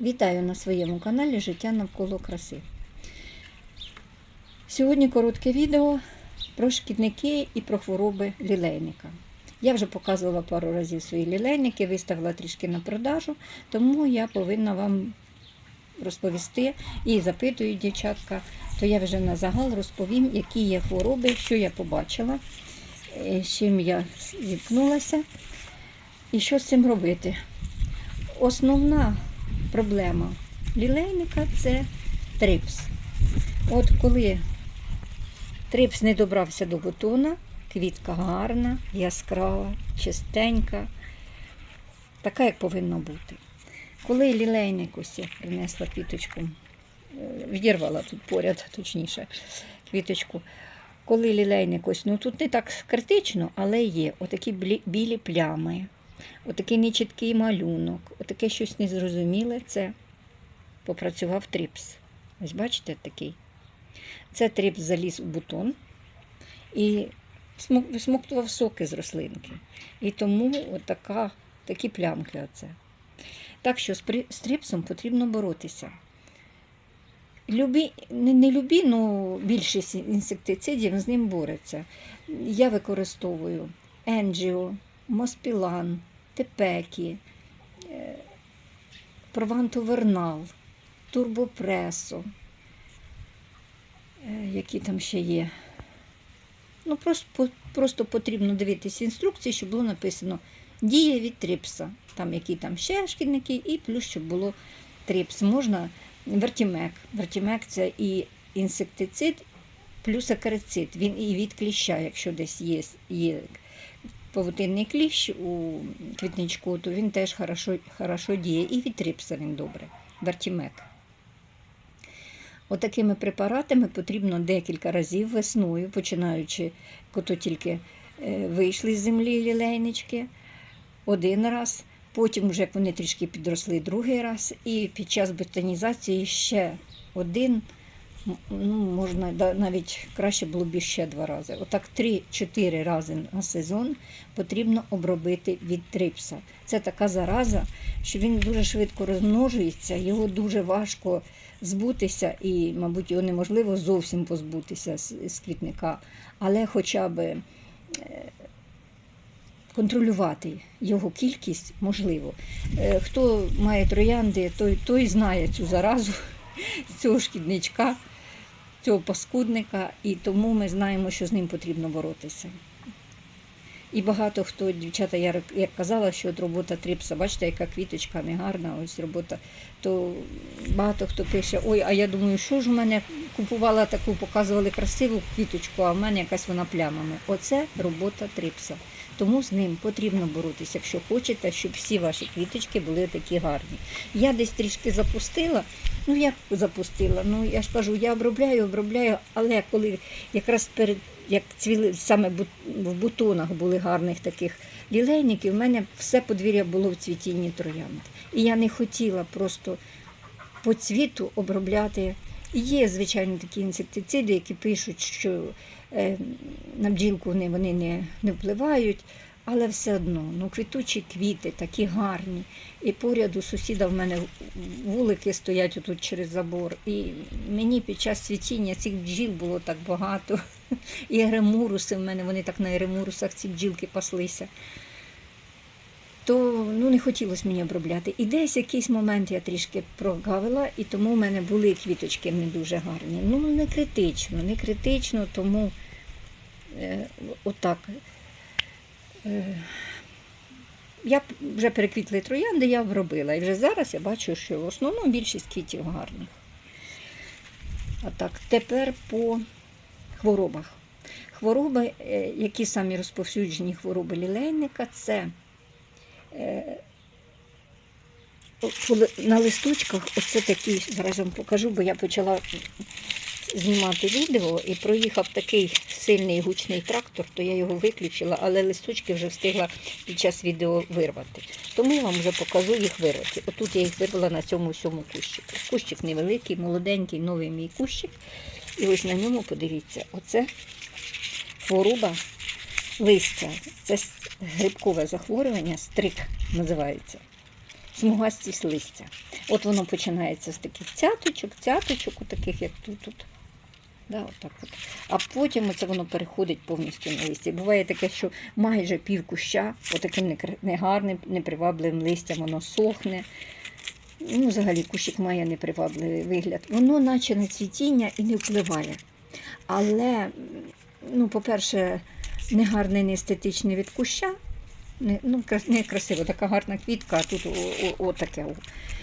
Вітаю на своєму каналі Життя навколо краси. Сьогодні коротке відео про шкідники і про хвороби лілейника. Я вже показувала пару разів свої лілейники, виставила трішки на продажу, тому я повинна вам розповісти і запитую дівчатка, то я вже на загал розповім, які є хвороби, що я побачила, е, з чим я зіткнулася і що з цим робити. Основна проблема лілейника це трипс. От коли трипс не добрався до бутона, квітка гарна, яскрава, чистенька, така, як повинна бути. Коли лілейник ось я принесла квіточку, е, відірвала тут поряд, точніше, квіточку. Коли лілейник ось, ну тут не так критично, але є отакі білі плями, отакий нечіткий малюнок, отаке щось незрозуміле, це попрацював трипс. Ось бачите такий. Це трипс заліз у бутон і смок- висмоктував соки з рослинки. І тому отака, такі плямки оце. Так що з трипсом потрібно боротися. Любі, не, не любі, ну більшість інсектицидів з ним бореться. Я використовую енджіо, моспілан, тепекі, е, провантовернал, турбопресо, е, які там ще є. Ну, просто, просто потрібно дивитися інструкції, щоб було написано дія від трипса, там які там ще шкідники, і плюс, щоб було трипс. Можна вертімек. Вертімек це і інсектицид, плюс акарицид. Він і від кліща, якщо десь є, є павутинний кліщ у квітничку, то він теж хорошо, хорошо діє. І від трипса він добре. Вертімек. Отакими препаратами потрібно декілька разів весною, починаючи, коли тільки е, вийшли з землі лілейнички, один раз, потім, вже як вони трішки підросли, другий раз, і під час ботанізації ще один, ну, можна навіть краще було б ще два рази. Отак 3-4 рази на сезон потрібно обробити від трипса. Це така зараза, що він дуже швидко розмножується, його дуже важко збутися, і, мабуть, його неможливо зовсім позбутися з, з квітника, але хоча б е, контролювати його кількість можливо. Е, Хто має троянди, той, той знає цю заразу, цього шкідничка, цього паскудника, і тому ми знаємо, що з ним потрібно боротися. І багато хто, дівчата, я як казала, що от робота трипса, бачите, яка квіточка негарна, ось робота, то багато хто пише, ой, а я думаю, що ж у мене купувала таку, показували красиву квіточку, а в мене якась вона плямами. Оце робота трипса. Тому з ним потрібно боротися, якщо хочете, щоб всі ваші квіточки були такі гарні. Я десь трішки запустила. Ну як запустила? Ну я ж кажу, я обробляю, обробляю, але коли якраз перед як цвіли саме в бутонах були гарних таких лілейників, в мене все подвір'я було в цвітінні троянд. І я не хотіла просто по цвіту обробляти. Є, звичайно, такі інсектициди, які пишуть, що на бджілку вони, не, не впливають, але все одно, ну, квітучі квіти такі гарні. І поряд у сусіда в мене вулики стоять отут через забор. І мені під час цвітіння цих бджіл було так багато. І еремуруси в мене, вони так на еремурусах ці бджілки паслися. То ну, не хотілося мені обробляти. І десь якийсь момент я трішки прогавила, і тому в мене були квіточки не дуже гарні. Ну, не критично, не критично, тому е, отак. Е, я вже переквітли троянди, я обробила. І вже зараз я бачу, що в основному більшість квітів гарних. А так, тепер по хворобах. Хвороби, е, які самі розповсюджені хвороби лілейника, це е, на листочках, оце такі, зараз вам покажу, бо я почала знімати відео і проїхав такий сильний гучний трактор, то я його виключила, але листочки вже встигла під час відео вирвати. Тому я вам вже покажу їх вирвати. Отут я їх вирвала на цьому всьому кущику. Кущик невеликий, молоденький, новий мій кущик. І ось на ньому подивіться, оце хвороба листя. Це грибкове захворювання, стрик називається. смугастість листя. От воно починається з таких цяточок, цяточок, таких як тут. тут. Да, отак от. А потім це воно переходить повністю на листя. Буває таке, що майже пів куща, отаким негарним, непривабливим листям, воно сохне. Ну, взагалі кущик має непривабливий вигляд. Воно наче на цвітіння і не впливає. Але, ну, по-перше, негарне, не естетичне від куща. Не, ну, не красиво, така гарна квітка, а тут отаке.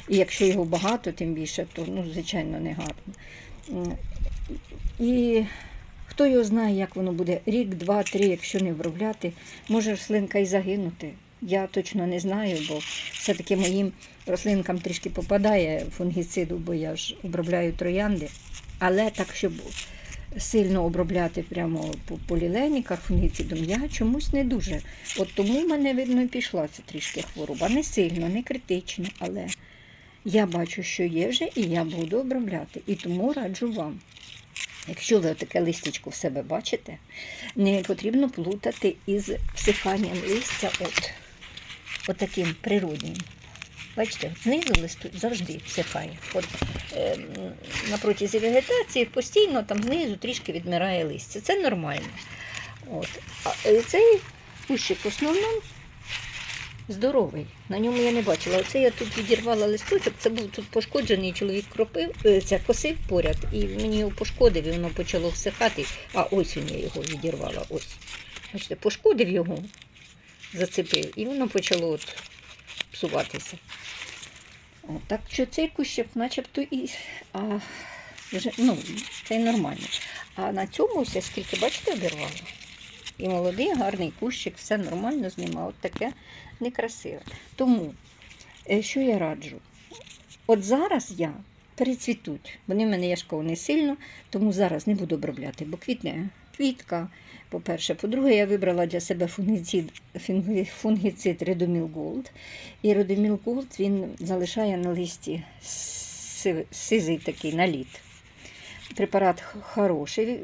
І якщо його багато, тим більше, то ну, звичайно не гарно. І хто його знає, як воно буде рік, два, три, якщо не обробляти, може рослинка і загинути. Я точно не знаю, бо все-таки моїм рослинкам трішки попадає фунгіциду, бо я ж обробляю троянди. Але так, щоб сильно обробляти прямо по поліленіках фунгіцидом, я чомусь не дуже. От тому в мене, видно, і пішла ця трішки хвороба. Не сильно, не критично, але я бачу, що є вже, і я буду обробляти. І тому раджу вам. Якщо ви таке листячко в себе бачите, не потрібно плутати із всиханням листя от, от таким природнім. Бачите, знизу листу завжди всихає. От, е, на протязі вегетації постійно там знизу трішки відмирає листя. Це нормально. От. А е, цей кущик в основному здоровий. На ньому я не бачила. Оце я тут відірвала листочок, це був тут пошкоджений чоловік кропив, це косив поряд, і мені його пошкодив, і воно почало всихати. А ось він я його відірвала. Ось. Бачите, пошкодив його, зацепив, і воно почало от псуватися. О, так що цей кущик начебто і а, вже, ну, це нормально. А на цьому ось скільки, бачите, обірвала? І молодий, гарний кущик, все нормально з ним, а от таке некрасиве. Тому, е, що я раджу? От зараз я перецвітуть. Вони в мене яшково не сильно, тому зараз не буду обробляти, бо квітне квітка. По-перше, по-друге, я вибрала для себе фунгіцид, фунгі- фунгіцид Редоміл Голд. І Редоміл Голд він залишає на листі сизий такий наліт. Препарат хороший,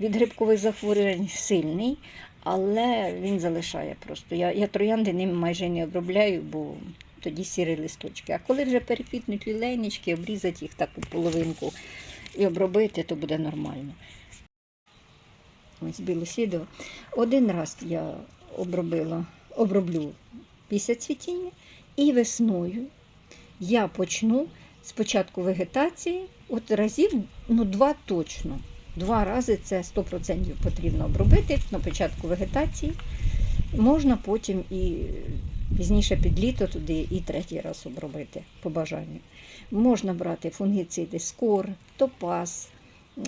від грибкових захворювань сильний, але він залишає просто. Я, я троянди ним майже не обробляю, бо тоді сірі листочки. А коли вже переквітнуть лілейнички, обрізати їх так у половинку і обробити, то буде нормально. Ось білослідова. Один раз я обробила, оброблю після цвітіння, і весною я почну спочатку вегетації, от разів ну, два точно. Два рази це 100% потрібно обробити на початку вегетації. Можна потім і пізніше під літо туди і третій раз обробити по бажанню. Можна брати фунгіциди скор, топаз, е,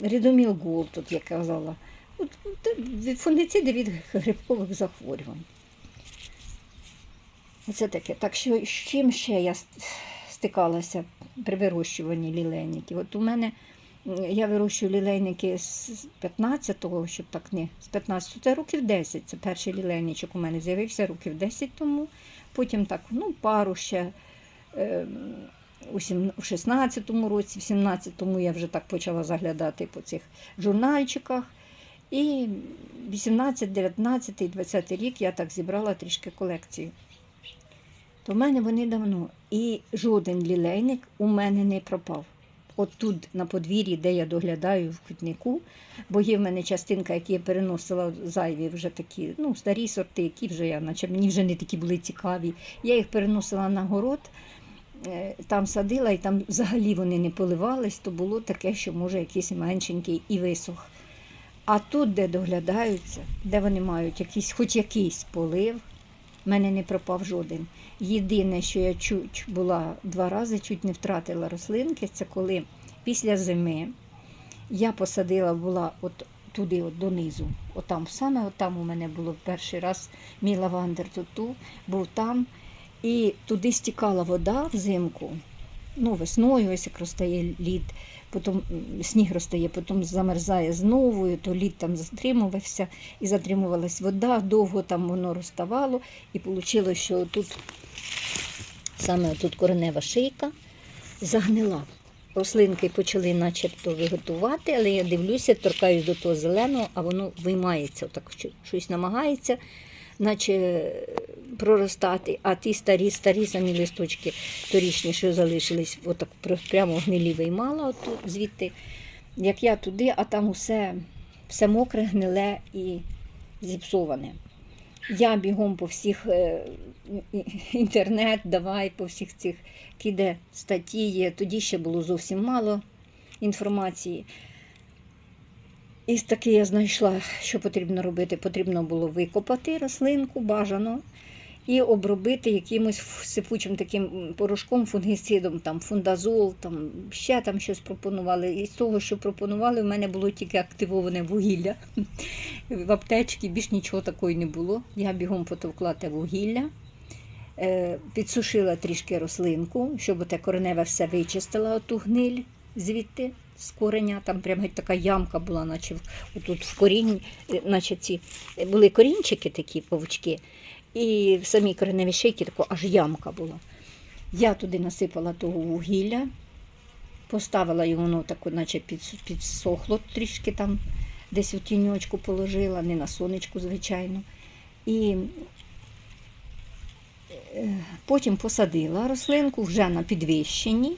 рідоміл гол, тут я казала. Фунгіциди від грибкових захворювань. Оце таке. Так що з чим ще я стикалася при вирощуванні лілейників? От у мене я вирощую лілейники з 15-го, щоб так не з 15-го, це років 10. Це перший лілейничок у мене з'явився років 10 тому. Потім так, ну, пару ще у у 16-му році, в 17-му я вже так почала заглядати по цих журнальчиках. І 18, 19, 20 рік я так зібрала трішки колекцію. То в мене вони давно. І жоден лілейник у мене не пропав. От тут на подвір'ї, де я доглядаю в квітнику, бо є в мене частинка, які я переносила зайві вже такі, ну, старі сорти, які вже я, наче мені вже не такі були цікаві. Я їх переносила на город, е, там садила, і там взагалі вони не поливались, то було таке, що може якийсь меншенький і висох. А тут, де доглядаються, де вони мають якийсь, хоч якийсь полив, в мене не пропав жоден. Єдине, що я чуть була два рази, чуть не втратила рослинки, це коли після зими я посадила була от туди, от донизу. Отам, саме отам у мене було перший раз мій лавандер туту, був там. І туди стікала вода взимку. Ну, весною, ось як розтає лід, потім сніг розтає, потім замерзає знову, то лід там затримувався і затримувалась вода, довго там воно розставало, і вийшло, що тут саме тут коренева шийка загнила. Рослинки почали начебто виготувати, але я дивлюся, торкаюсь до того зеленого, а воно виймається, так щось намагається, наче проростати, а ті старі, старі самі листочки торічні, що залишились, отак прямо гнилі виймала отут, звідти. Як я туди, а там усе, все мокре, гниле і зіпсоване. Я бігом по всіх е, інтернет, давай по всіх цих киде статті. Тоді ще було зовсім мало інформації. І таки я знайшла, що потрібно робити. Потрібно було викопати рослинку бажано і обробити якимось сипучим таким порошком, фунгіцидом, там фундазол, там ще там щось пропонували. І з того, що пропонували, в мене було тільки активоване вугілля. В аптечці більш нічого такого не було. Я бігом потовкла те вугілля. е, Підсушила трішки рослинку, щоб те кореневе все вичистила, оту гниль звідти з кореня. Там прямо геть така ямка була, наче в- отут в корінні, е, наче ці е, були корінчики такі павучки, і в самій кореневій шийці тако аж ямка була. Я туди насипала того вугілля, поставила його, воно тако, наче підсохло трішки там, десь у тіньочку положила, не на сонечку, звичайно. І е, потім посадила рослинку вже на підвищенні,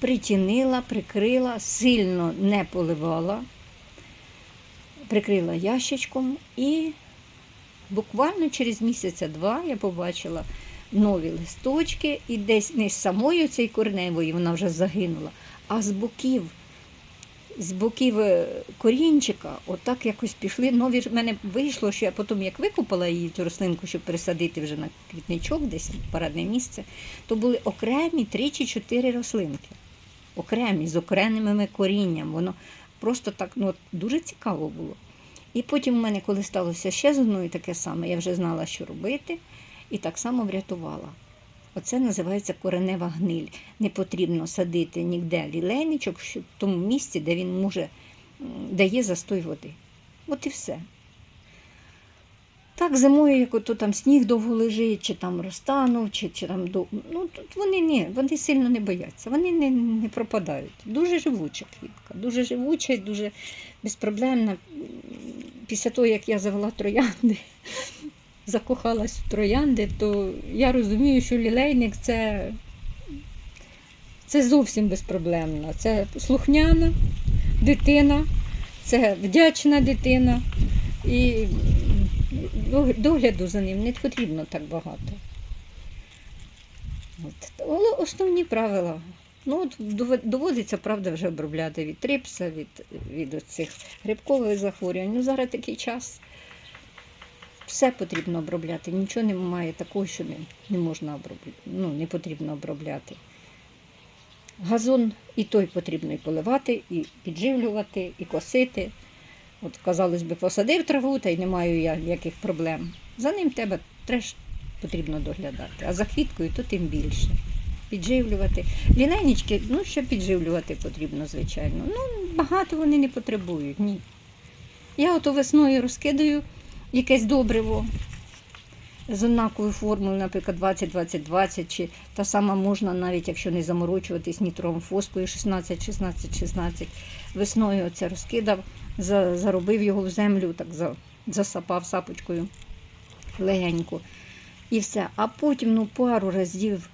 притінила, прикрила, сильно не поливала, прикрила ящичком і буквально через місяця-два я побачила нові листочки, і десь не з самої цієї корневої вона вже загинула, а з боків. З боків е, корінчика, отак якось пішли. Нові в мене вийшло, що я потім, як викопала її цю рослинку, щоб пересадити вже на квітничок, десь в парадне місце, то були окремі три чи чотири рослинки. Окремі, з окремими корінням. Воно просто так ну, дуже цікаво було. І потім в мене, коли сталося ще з одною таке саме, я вже знала, що робити, і так само врятувала. Оце називається коренева гниль. Не потрібно садити ніде лілейничок, в тому місці, де він може, дає застой води. От і все. Так, зимою, як ото там сніг довго лежить, чи там розтанув, чи, чи там ну, тут вони ні, вони сильно не бояться, вони не, не пропадають. Дуже живуча квітка, дуже живуча і дуже безпроблемна. Після того, як я завела троянди, закохалась в троянди, то я розумію, що лілейник це, це зовсім безпроблемно. Це слухняна дитина, це вдячна дитина. І догляду за ним не потрібно так багато. От. Але Основні правила. Ну, от доводиться, правда, вже обробляти від трипса, від, від цих грибкових захворювань. Ну, зараз такий час. Все потрібно обробляти. Нічого немає такого, що не, не можна обробляти. Ну, не потрібно обробляти. Газон і той потрібно і поливати, і підживлювати, і косити. От, казалось би, посадив траву, та й не маю я ніяких проблем. За ним тебе теж потрібно доглядати. А за квіткою то тим більше. Підживлювати. Лінейнички, ну ще підживлювати потрібно, звичайно. Ну, багато вони не потребують, ні. Я ото весною розкидаю якесь добриво з однаковою формулою, наприклад, 20-20-20, чи та сама можна, навіть якщо не заморочуватись нітром фоскою 16-16-16. Весною це розкидав, за- заробив його в землю, так за- засапав сапочкою легенько. І все. А потім ну, пару разів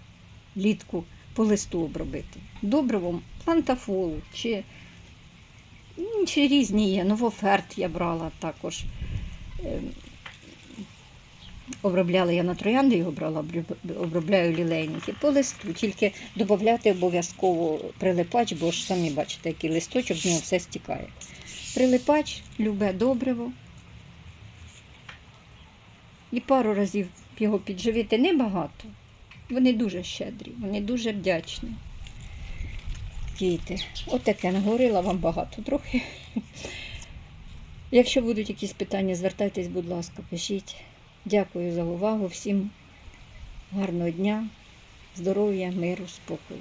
літку по листу обробити. Добривом плантафолу чи інші різні є. Новоферт я брала також. Обробляла я на троянди, його брала, обробляю лілейники по листу, тільки додати обов'язково прилипач, бо ж самі бачите, який листочок, з нього все стікає. Прилипач, любе добриво. І пару разів його підживити небагато. Вони дуже щедрі, вони дуже вдячні. Діти, отаке наговорила вам багато трохи. Якщо будуть якісь питання, звертайтесь, будь ласка, пишіть. Дякую за увагу. Всім гарного дня, здоров'я, миру, спокою.